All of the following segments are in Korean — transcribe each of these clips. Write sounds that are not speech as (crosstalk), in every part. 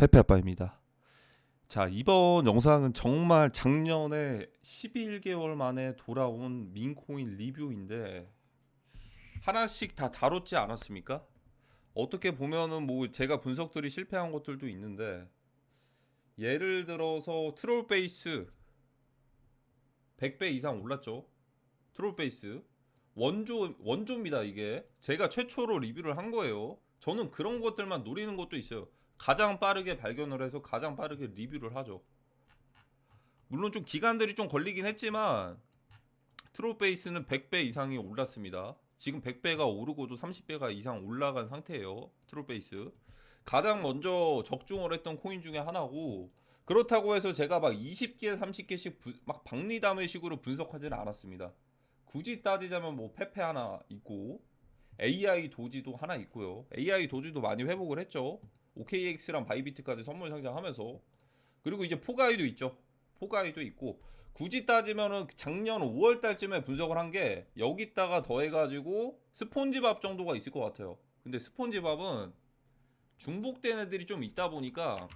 페페 아빠입니다. 자, 이번 영상은 정말 작년에 11개월 만에 돌아온 민코인 리뷰인데 하나씩 다 다뤘지 않았습니까? 어떻게 보면은 뭐 제가 분석들이 실패한 것들도 있는데 예를 들어서 트롤 베이스 100배 이상 올랐죠. 트롤 베이스 원조 원조입니다, 이게. 제가 최초로 리뷰를 한 거예요. 저는 그런 것들만 노리는 것도 있어요. 가장 빠르게 발견을 해서 가장 빠르게 리뷰를 하죠. 물론 좀 기간들이 좀 걸리긴 했지만 트롤 베이스는 100배 이상이 올랐습니다. 지금 100배가 오르고도 30배가 이상 올라간 상태예요. 트롤 베이스. 가장 먼저 적중을 했던 코인 중에 하나고 그렇다고 해서 제가 막 20개, 30개씩 부, 막 박리담의 식으로 분석하지는 않았습니다. 굳이 따지자면 뭐 페페 하나 있고 AI 도지도 하나 있고요. AI 도지도 많이 회복을 했죠. OKX랑 바이비트까지 선물 상장하면서 그리고 이제 포가이도 있죠. 포가이도 있고 굳이 따지면은 작년 5월 달쯤에 분석을 한 게 여기다가 더해가지고 스폰지밥 정도가 있을 것 같아요. 근데 스폰지밥은 중복된 애들이 좀 있다 보니까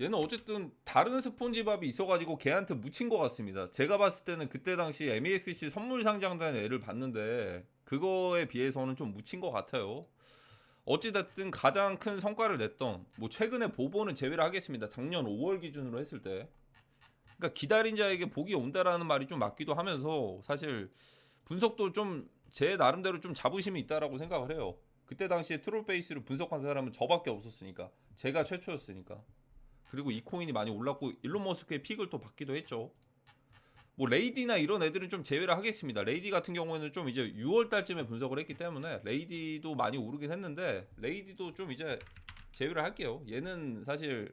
얘는 어쨌든 다른 스폰지밥이 있어가지고 걔한테 묻힌 것 같습니다. 제가 봤을 때는 그때 당시 MASC 선물 상장된 애를 봤는데 그거에 비해서는 좀 묻힌 것 같아요. 어찌됐든 가장 큰 성과를 냈던 뭐 최근에 보보는 제외를 하겠습니다. 작년 5월 기준으로 했을 때 그러니까 기다린 자에게 복이 온다라는 말이 좀 맞기도 하면서 사실 분석도 좀 제 나름대로 좀 자부심이 있다라고 생각을 해요. 그때 당시에 트롤 베이스를 분석한 사람은 저밖에 없었으니까 제가 최초였으니까 그리고 이 코인이 많이 올랐고 일론 머스크의 픽을 또 받기도 했죠. 뭐 레이디나 이런 애들은 좀 제외를 하겠습니다. 레이디 같은 경우에는 좀 이제 6월 달쯤에 분석을 했기 때문에 레이디도 많이 오르긴 했는데 레이디도 좀 이제 제외를 할게요. 얘는 사실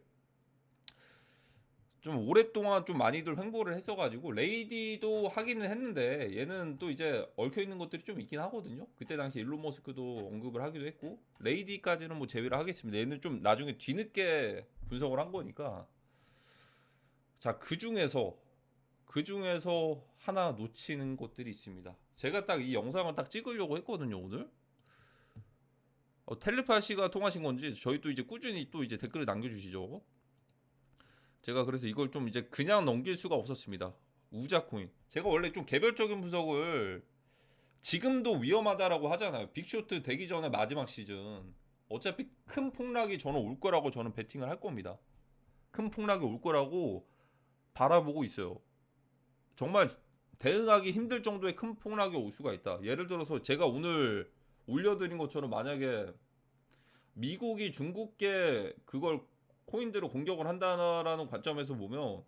좀 오랫동안 좀 많이들 횡보를 했어가지고 레이디도 하기는 했는데 얘는 또 이제 얽혀 있는 것들이 좀 있긴 하거든요. 그때 당시 일론 머스크도 언급을 하기도 했고 레이디까지는 뭐 제외를 하겠습니다. 얘는 좀 나중에 뒤늦게 분석을 한 거니까 자 그 중에서 그 중에서 하나 놓치는 것들이 있습니다. 제가 딱 이 영상을 딱 찍으려고 했거든요 오늘. 어, 텔레파시가 통하신 건지 저희 또 이제 꾸준히 또 이제 댓글을 남겨주시죠. 제가 그래서 이걸 좀 이제 그냥 넘길 수가 없었습니다. 우자코인. 제가 원래 좀 개별적인 분석을 지금도 위험하다라고 하잖아요. 빅쇼트 되기 전에 마지막 시즌. 어차피 큰 폭락이 저는 올 거라고 저는 베팅을 할 겁니다. 큰 폭락이 올 거라고 바라보고 있어요. 정말 대응하기 힘들 정도의 큰 폭락이 올 수가 있다. 예를 들어서 제가 오늘 올려드린 것처럼 만약에 미국이 중국계 그걸 코인들을 공격을 한다라는 관점에서 보면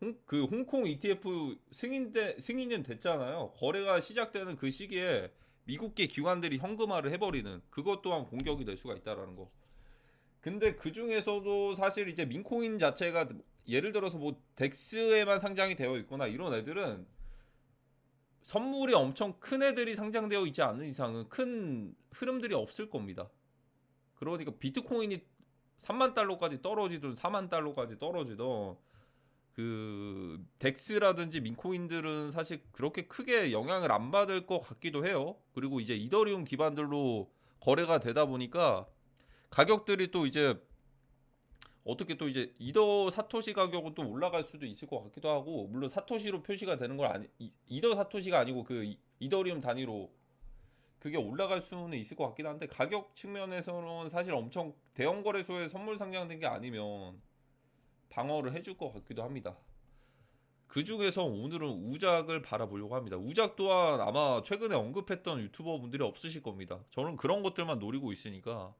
홍, 그 홍콩 ETF 승인돼 승인은 됐잖아요. 거래가 시작되는 그 시기에 미국계 기관들이 현금화를 해버리는 그것 또한 공격이 될 수가 있다라는 거. 근데 그 중에서도 사실 이제 민코인 자체가 예를 들어서 뭐 덱스에만 상장이 되어 있거나 이런 애들은 선물이 엄청 큰 애들이 상장되어 있지 않는 이상은 큰 흐름들이 없을 겁니다. 그러니까 비트코인이 3만 달러까지 떨어지든 4만 달러까지 떨어지든 그 덱스라든지 민코인들은 사실 그렇게 크게 영향을 안 받을 것 같기도 해요. 그리고 이제 이더리움 기반들로 거래가 되다 보니까 가격들이 또 이제 어떻게 또 이제 이더 사토시 가격은 또 올라갈 수도 있을 것 같기도 하고 물론 사토시로 표시가 되는 걸 아니 이더 사토시가 아니고 그 이더리움 단위로 그게 올라갈 수는 있을 것 같긴 한데 가격 측면에서는 사실 엄청 대형 거래소에 선물 상장된 게 아니면 방어를 해줄 것 같기도 합니다. 그 중에서 오늘은 우작을 바라보려고 합니다. 우작 또한 아마 최근에 언급했던 유튜버 분들이 없으실 겁니다. 저는 그런 것들만 노리고 있으니까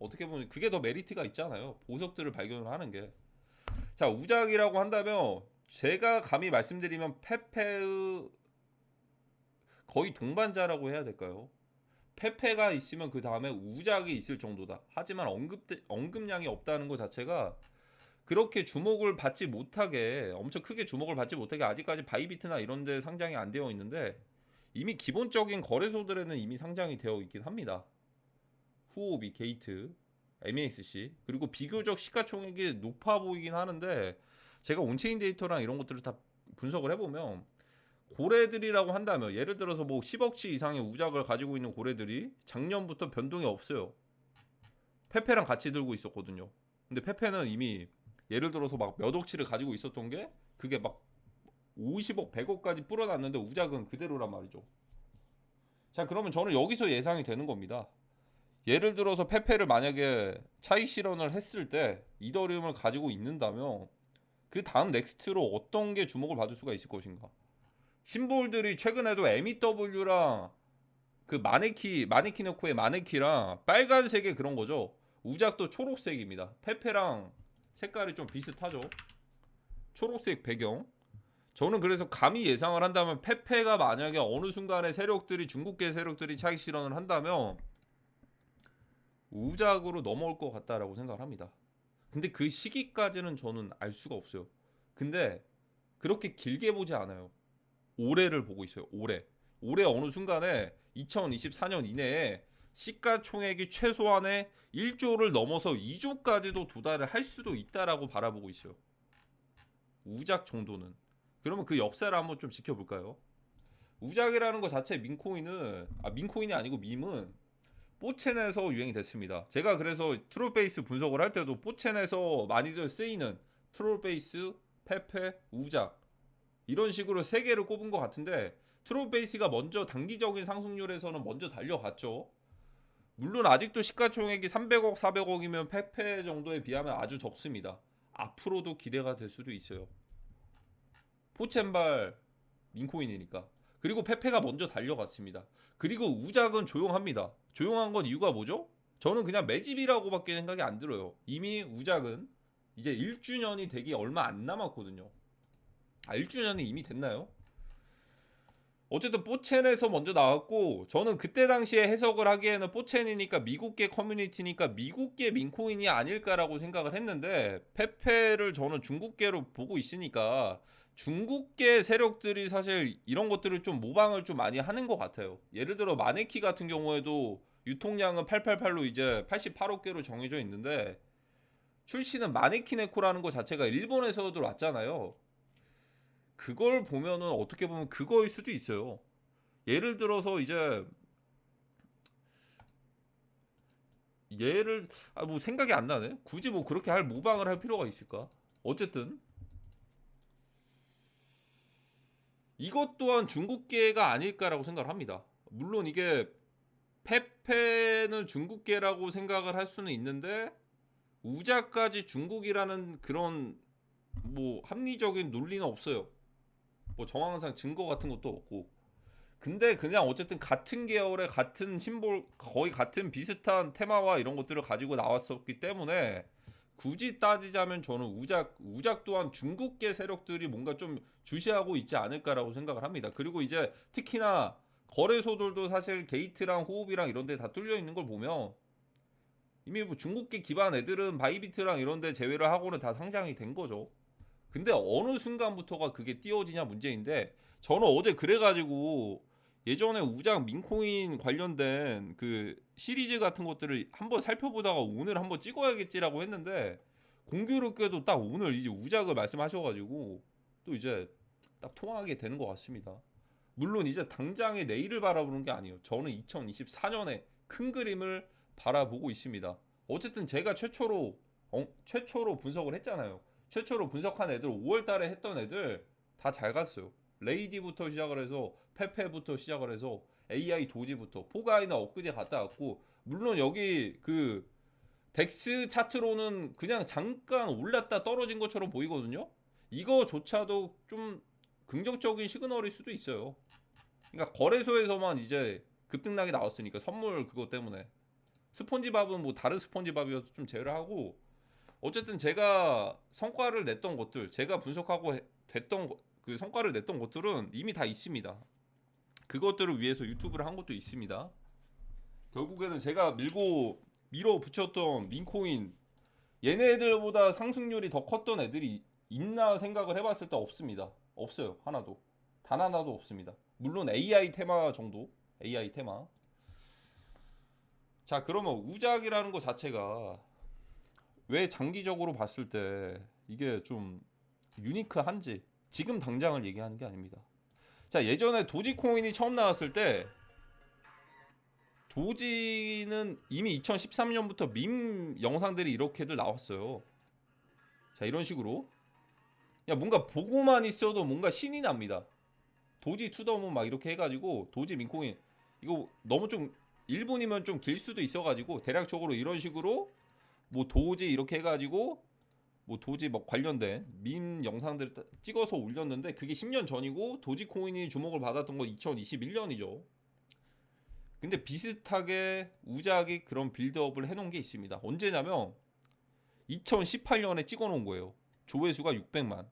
어떻게 보면 그게 더 메리트가 있잖아요. 보석들을 발견을 하는 게. 자, 우작이라고 한다면 제가 감히 말씀드리면 페페의 거의 동반자라고 해야 될까요? 페페가 있으면 그 다음에 우작이 있을 정도다. 하지만 언급 언급량이 없다는 것 자체가 그렇게 주목을 받지 못하게 엄청 크게 주목을 받지 못하게 아직까지 바이비트나 이런 데 상장이 안 되어 있는데 이미 기본적인 거래소들에는 이미 상장이 되어 있긴 합니다. 후오비, 게이트, MAXC 그리고 비교적 시가총액이 높아 보이긴 하는데 제가 온체인 데이터랑 이런 것들을 다 분석을 해보면 고래들이라고 한다면 예를 들어서 뭐 10억치 이상의 우작을 가지고 있는 고래들이 작년부터 변동이 없어요. 페페랑 같이 들고 있었거든요. 근데 페페는 이미 예를 들어서 막 몇 억치를 가지고 있었던 게 그게 막 50억, 100억까지 불어났는데 우작은 그대로란 말이죠. 자, 그러면 저는 여기서 예상이 되는 겁니다. 예를 들어서 페페를 만약에 차익 실현을 했을 때 이더리움을 가지고 있는다면 그 다음 넥스트로 어떤 게 주목을 받을 수가 있을 것인가? 심볼들이 최근에도 MEW랑 그 마네키 마네키노코의 마네키랑 빨간색의 그런 거죠. 우작도 초록색입니다. 페페랑 색깔이 좀 비슷하죠. 초록색 배경. 저는 그래서 감히 예상을 한다면 페페가 만약에 어느 순간에 세력들이 중국계 세력들이 차익 실현을 한다면 우작으로 넘어올 것 같다라고 생각을 합니다. 근데 그 시기까지는 저는 알 수가 없어요. 근데 그렇게 길게 보지 않아요. 올해를 보고 있어요. 올해. 올해 어느 순간에 2024년 이내에 시가총액이 최소한의 1조를 넘어서 2조까지도 도달을 할 수도 있다라고 바라보고 있어요. 우작 정도는. 그러면 그 역사를 한번 좀 지켜볼까요? 우작이라는 것 자체 민코인은 아 민코인이 아니고 밈은 뽀첸에서 유행이 됐습니다. 제가 그래서 트롤베이스 분석을 할 때도 뽀첸에서 많이들 쓰이는 트롤베이스, 페페, 우작 이런 식으로 세 개를 꼽은 것 같은데 트롤베이스가 먼저 단기적인 상승률에서는 먼저 달려갔죠. 물론 아직도 시가총액이 300억, 400억이면 페페 정도에 비하면 아주 적습니다. 앞으로도 기대가 될 수도 있어요. 포첸발 민코인이니까. 그리고 페페가 먼저 달려갔습니다. 그리고 우작은 조용합니다. 조용한 건 이유가 뭐죠? 저는 그냥 매집이라고밖에 생각이 안 들어요. 이미 우작은 이제 1주년이 되기 얼마 안 남았거든요. 아 1주년이 이미 됐나요? 어쨌든 뽀첸에서 먼저 나왔고 저는 그때 당시에 해석을 하기에는 뽀첸이니까 미국계 커뮤니티니까 미국계 민코인이 아닐까라고 생각을 했는데 페페를 저는 중국계로 보고 있으니까 중국계 세력들이 사실 이런 것들을 좀 모방을 좀 많이 하는 것 같아요. 예를 들어 마네키 같은 경우에도 유통량은 888로 이제 88억 개로 정해져 있는데 출시는 마네키네코라는 것 자체가 일본에서도 왔잖아요. 그걸 보면은 어떻게 보면 그거일 수도 있어요. 예를 들어서 이제 얘를 아 뭐 생각이 안 나네. 굳이 뭐 그렇게 할 모방을 할 필요가 있을까? 어쨌든 이것 또한 중국계가 아닐까라고 생각을 합니다. 물론 이게 페페는 중국계라고 생각을 할 수는 있는데 우자까지 중국이라는 그런 뭐 합리적인 논리는 없어요. 뭐 정황상 증거 같은 것도 없고. 근데 그냥 어쨌든 같은 계열의 같은 심볼 거의 같은 비슷한 테마와 이런 것들을 가지고 나왔었기 때문에 굳이 따지자면 저는 우작 우작 또한 중국계 세력들이 뭔가 좀 주시하고 있지 않을까라고 생각을 합니다. 그리고 이제 특히나 거래소들도 사실 게이트랑 호흡이랑 이런 데 다 뚫려 있는 걸 보면 이미 뭐 중국계 기반 애들은 바이비트랑 이런 데 제외를 하고는 다 상장이 된 거죠. 근데 어느 순간부터가 그게 띄워지냐 문제인데 저는 어제 그래가지고 예전에 우작 민코인 관련된 그 시리즈 같은 것들을 한번 살펴보다가 오늘 한번 찍어야겠지라고 했는데 공교롭게도 딱 오늘 이제 우작을 말씀하셔가지고 또 이제 딱 통하게 되는 것 같습니다. 물론 이제 당장의 내일을 바라보는 게 아니에요. 저는 2024년에 큰 그림을 바라보고 있습니다. 어쨌든 제가 최초로 어, 최초로 분석을 했잖아요. 최초로 분석한 애들 5월 달에 했던 애들 다 잘 갔어요. 레이디부터 시작을 해서 페페부터 시작을 해서 AI 도지부터 포가이나 엊그제 갔다 왔고 물론 여기 그 덱스 차트로는 그냥 잠깐 올랐다 떨어진 것처럼 보이거든요. 이거조차도 좀 긍정적인 시그널일 수도 있어요. 그러니까 거래소에서만 이제 급등락이 나왔으니까 선물 그거 때문에 스폰지밥은 뭐 다른 스폰지밥이어서 좀 제외를 하고 어쨌든 제가 성과를 냈던 것들 제가 분석하고 해- 됐던 거- 그 성과를 냈던 것들은 이미 다 있습니다. 그것들을 위해서 유튜브를 한 것도 있습니다. 결국에는 제가 밀고 밀어붙였던 민코인 얘네들보다 상승률이 더 컸던 애들이 있나 생각을 해봤을 때 없습니다. 없어요 하나도 단 하나도 없습니다. 물론 AI 테마 정도 AI 테마. 자 그러면 우작이라는 것 자체가 왜 장기적으로 봤을 때 이게 좀 유니크한지 지금 당장을 얘기하는 게 아닙니다. 자 예전에 도지코인이 처음 나왔을 때 도지는 이미 2013년부터 밈 영상들이 이렇게들 나왔어요. 자 이런 식으로 야 뭔가 보고만 있어도 뭔가 신이 납니다. 도지 투더문 막 이렇게 해 가지고 도지 민코인 이거 너무 좀 1분이면 좀 길 수도 있어 가지고 대략적으로 이런 식으로 뭐 도지 이렇게 해 가지고 뭐 도지 뭐 관련된 밈 영상들을 따- 찍어서 올렸는데 그게 10년 전이고 도지코인이 주목을 받았던 건 2021년이죠. 근데 비슷하게 우작이 그런 빌드업을 해놓은 게 있습니다. 언제냐면 2018년에 찍어놓은 거예요. 조회수가 600만.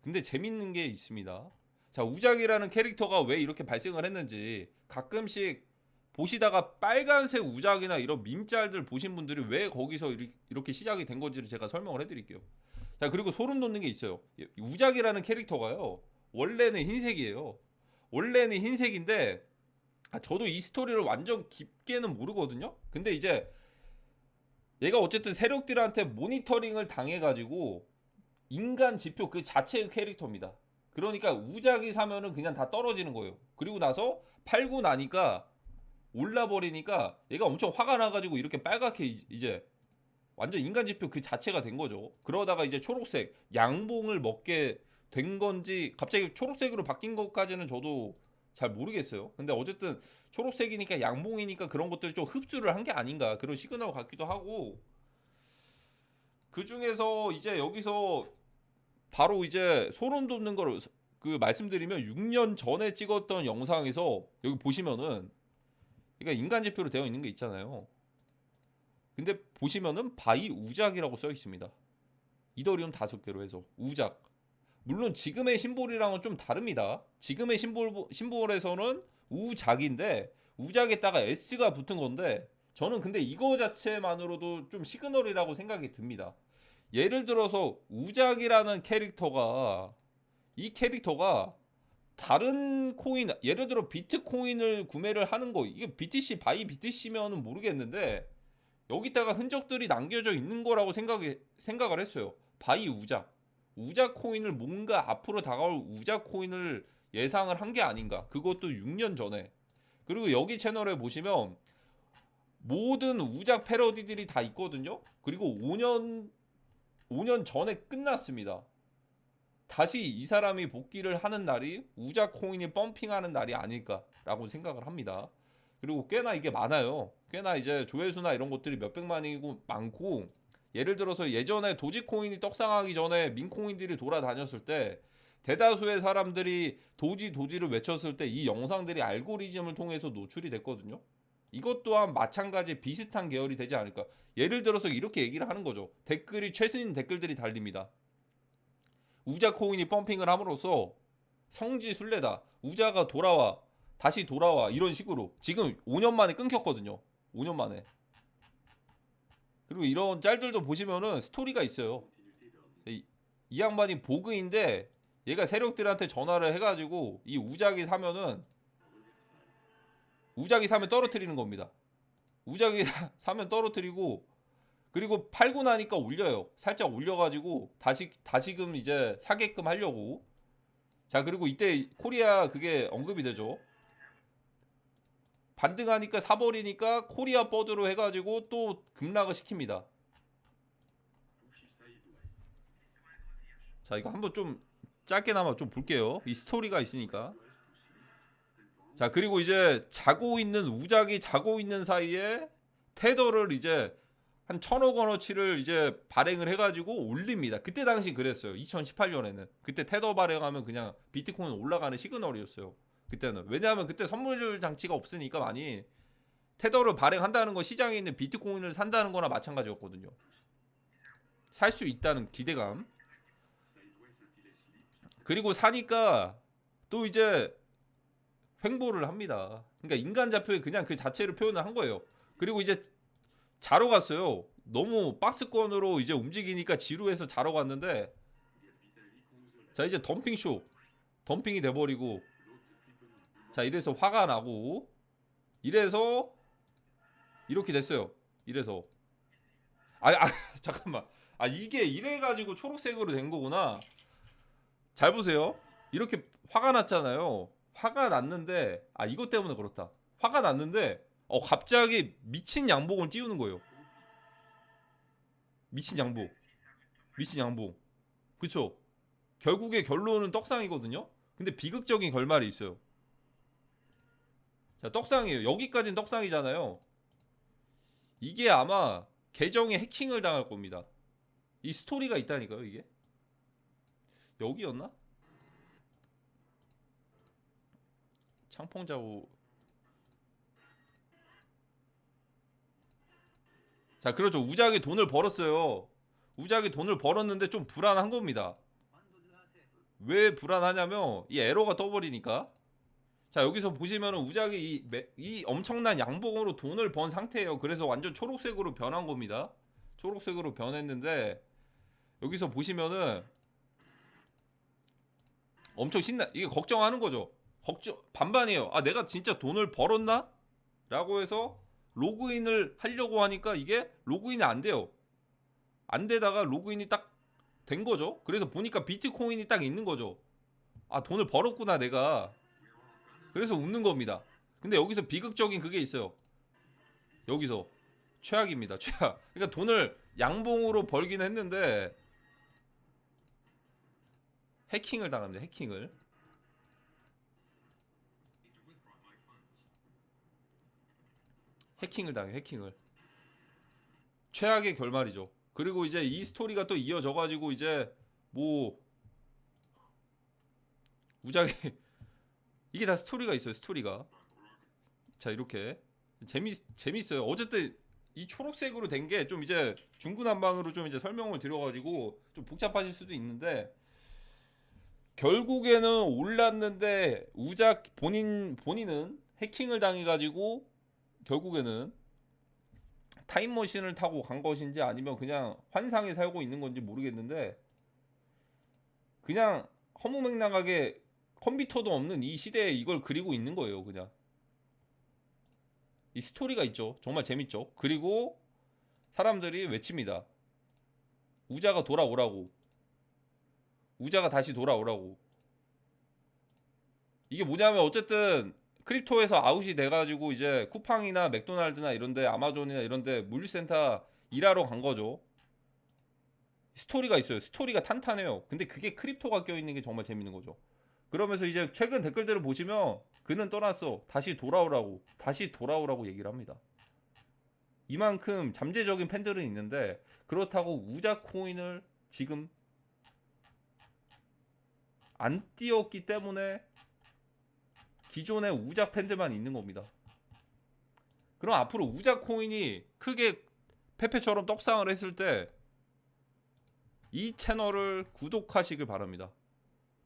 근데 재밌는 게 있습니다. 자 우작이라는 캐릭터가 왜 이렇게 발생을 했는지 가끔씩 보시다가 빨간색 우작이나 이런 밈짤들 보신 분들이 왜 거기서 이렇게 시작이 된 건지를 제가 설명을 해드릴게요. 자 그리고 소름 돋는 게 있어요. 이 우작이라는 캐릭터가요. 원래는 흰색이에요. 원래는 흰색인데 아, 저도 이 스토리를 완전 깊게는 모르거든요. 근데 이제 얘가 어쨌든 세력들한테 모니터링을 당해가지고 인간 지표 그 자체의 캐릭터입니다. 그러니까 우작이 사면은 그냥 다 떨어지는 거예요. 그리고 나서 팔고 나니까 올라버리니까 얘가 엄청 화가 나가지고 이렇게 빨갛게 이- 이제 완전 인간 지표 그 자체가 된 거죠. 그러다가 이제 초록색 양봉을 먹게 된 건지 갑자기 초록색으로 바뀐 것까지는 저도 잘 모르겠어요. 근데 어쨌든 초록색이니까 양봉이니까 그런 것들을 좀 흡수를 한 게 아닌가 그런 시그널 같기도 하고 그 중에서 이제 여기서 바로 이제 소름 돋는 거를 그 말씀드리면 6년 전에 찍었던 영상에서 여기 보시면은 그러니까 인간 지표로 되어 있는 게 있잖아요. 근데 보시면은 바이 우작이라고 써 있습니다. 이더리움 다섯 개로 해서 우작. 물론 지금의 심볼이랑은 좀 다릅니다. 지금의 심볼 심볼에서는 우작인데 우작에다가 S가 붙은 건데 저는 근데 이거 자체만으로도 좀 시그널이라고 생각이 듭니다. 예를 들어서 우작이라는 캐릭터가 이 캐릭터가 다른 코인 예를 들어 비트코인을 구매를 하는 거 이게 BTC 바이 BTC면은 모르겠는데 여기다가 흔적들이 남겨져 있는 거라고 생각이 생각을 했어요. 바이 우작 우작 코인을 뭔가 앞으로 다가올 우작 코인을 예상을 한 게 아닌가. 그것도 6년 전에. 그리고 여기 채널에 보시면 모든 우작 패러디들이 다 있거든요. 그리고 5년 5년 전에 끝났습니다. 다시 이 사람이 복귀를 하는 날이 우작 코인이 펌핑하는 날이 아닐까라고 생각을 합니다. 그리고 꽤나 이게 많아요. 꽤나 이제 조회수나 이런 것들이 몇백만이고 많고 예를 들어서 예전에 도지코인이 떡상하기 전에 민코인들이 돌아다녔을 때 대다수의 사람들이 도지 도지를 외쳤을 때 이 영상들이 알고리즘을 통해서 노출이 됐거든요. 이것 또한 마찬가지 비슷한 계열이 되지 않을까. 예를 들어서 이렇게 얘기를 하는 거죠. 댓글이 최신 댓글들이 달립니다. 우자 코인이 펌핑을 함으로써 성지 순례다. 우자가 돌아와. 다시 돌아와. 이런 식으로. 지금 5년 만에 끊겼거든요. 5년 만에. 그리고 이런 짤들도 보시면은 스토리가 있어요. 이, 이 양반이 보그인데 얘가 세력들한테 전화를 해가지고 이 우작이 사면은 우작이 사면 떨어뜨리는 겁니다. 우작이 (laughs) 사면 떨어뜨리고 그리고 팔고 나니까 올려요. 살짝 올려가지고 다시 다시금 이제 사게끔 하려고. 자 그리고 이때 코리아 그게 언급이 되죠. 반등하니까 사버리니까 코리아 버드로 해가지고 또 급락을 시킵니다. 자 이거 한번 좀 짧게나마 좀 볼게요. 이 스토리가 있으니까. 자 그리고 이제 자고 있는 우작이 자고 있는 사이에 테더를 이제 한 천억 원어치를 이제 발행을 해가지고 올립니다. 그때 당시 그랬어요. 2018년에는 그때 테더 발행하면 그냥 비트코인 올라가는 시그널이었어요. 그때는 왜냐하면 그때 선물 장치가 없으니까 많이 테더를 발행한다는 건 시장에 있는 비트코인을 산다는 거나 마찬가지였거든요. 살 수 있다는 기대감. 그리고 사니까 또 이제 횡보를 합니다. 그러니까 인간 좌표에 그냥 그 자체를 표현을 한 거예요. 그리고 이제 자러 갔어요. 너무 박스권으로 이제 움직이니까 지루해서 자러 갔는데 자 이제 덤핑 쇼 덤핑이 돼버리고 자 이래서 화가 나고 이래서 이렇게 됐어요. 이래서 아, 아 (laughs) 잠깐만 아 이게 이래 가지고 초록색으로 된 거구나. 잘 보세요. 이렇게 화가 났잖아요. 화가 났는데 아 이것 때문에 그렇다. 화가 났는데 어 갑자기 미친 양복을 띄우는 거예요. 미친 양복. 미친 양복. 그쵸? 결국에 결론은 떡상이거든요. 근데 비극적인 결말이 있어요. 자, 떡상이에요. 여기까지는 떡상이잖아요. 이게 아마 계정에 해킹을 당할 겁니다. 이 스토리가 있다니까요, 이게. 여기였나? 창펑자우 자 그렇죠. 우작이 돈을 벌었어요. 우작이 돈을 벌었는데 좀 불안한 겁니다. 왜 불안하냐면 이 에러가 떠버리니까. 자 여기서 보시면은 우작이 이, 매- 이 엄청난 양봉으로 돈을 번 상태예요. 그래서 완전 초록색으로 변한 겁니다. 초록색으로 변했는데 여기서 보시면은 엄청 신나 이게 걱정하는 거죠. 걱정 반반이에요. 아 내가 진짜 돈을 벌었나? 라고 해서 로그인을 하려고 하니까 이게 로그인이 안 돼요. 안 되다가 로그인이 딱 된 거죠. 그래서 보니까 비트코인이 딱 있는 거죠. 아 돈을 벌었구나 내가. 그래서 웃는 겁니다. 근데 여기서 비극적인 그게 있어요. 여기서 최악입니다. 최악. 그러니까 돈을 양봉으로 벌긴 했는데 해킹을 당합니다. 해킹을. 해킹을 당해 해킹을. 최악의 결말이죠. 그리고 이제 이 스토리가 또 이어져 가지고 이제 뭐 우작이 (laughs) 이게 다 스토리가 있어요 스토리가. 자 이렇게. 재미 재밌어요. 어쨌든 이 초록색으로 된 게 좀 이제 중구난방으로 좀 이제 설명을 드려가지고 좀 복잡하실 수도 있는데 결국에는 올랐는데 우작 본인 본인은 해킹을 당해가지고 결국에는 타임머신을 타고 간 것인지 아니면 그냥 환상에 살고 있는 건지 모르겠는데 그냥 허무맹랑하게 컴퓨터도 없는 이 시대에 이걸 그리고 있는 거예요 그냥. 이 스토리가 있죠. 정말 재밌죠. 그리고 사람들이 외칩니다. 우자가 돌아오라고. 우자가 다시 돌아오라고. 이게 뭐냐면 어쨌든 크립토에서 아웃이 돼가지고 이제 쿠팡이나 맥도날드나 이런데 아마존이나 이런데 물류센터 일하러 간 거죠. 스토리가 있어요. 스토리가 탄탄해요. 근데 그게 크립토가 껴있는 게 정말 재밌는 거죠. 그러면서 이제 최근 댓글들을 보시면 그는 떠났어. 다시 돌아오라고. 다시 돌아오라고 얘기를 합니다. 이만큼 잠재적인 팬들은 있는데 그렇다고 우자 코인을 지금 안 띄웠기 때문에 기존의 우자 팬들만 있는 겁니다. 그럼 앞으로 우자 코인이 크게 페페처럼 떡상을 했을 때 이 채널을 구독하시길 바랍니다.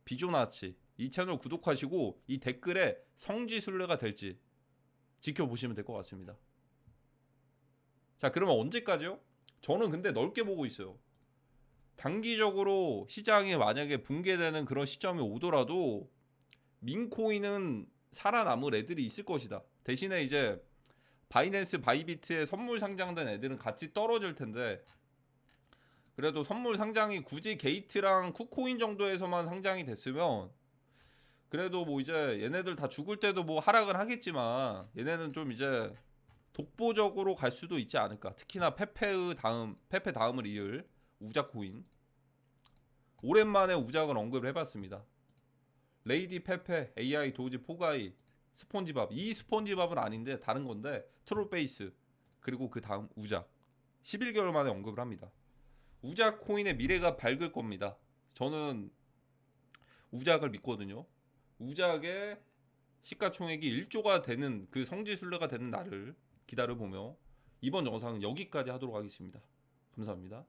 비조나치 이 채널 구독하시고 이 댓글에 성지순례가 될지 지켜보시면 될 것 같습니다. 자, 그러면 언제까지요? 저는 근데 넓게 보고 있어요. 단기적으로 시장이 만약에 붕괴되는 그런 시점이 오더라도 민코인은 살아남을 애들이 있을 것이다. 대신에 이제 바이낸스 바이비트에 선물 상장된 애들은 같이 떨어질 텐데 그래도 선물 상장이 굳이 게이트랑 쿠코인 정도에서만 상장이 됐으면 그래도 뭐 이제 얘네들 다 죽을 때도 뭐 하락을 하겠지만 얘네는 좀 이제 독보적으로 갈 수도 있지 않을까. 특히나 페페의 다음 페페 다음을 이을 우작 코인. 오랜만에 우작을 언급을 해봤습니다. 레이디 페페, AI 도지 포가이, 스폰지밥. 이 스폰지밥은 아닌데 다른 건데 트롤베이스 그리고 그 다음 우작. 11개월 만에 언급을 합니다. 우작 코인의 미래가 밝을 겁니다. 저는 우작을 믿거든요. 우작의 시가총액이 1조가 되는 그 성지순례가 되는 날을 기다려 보며 이번 영상은 여기까지 하도록 하겠습니다. 감사합니다.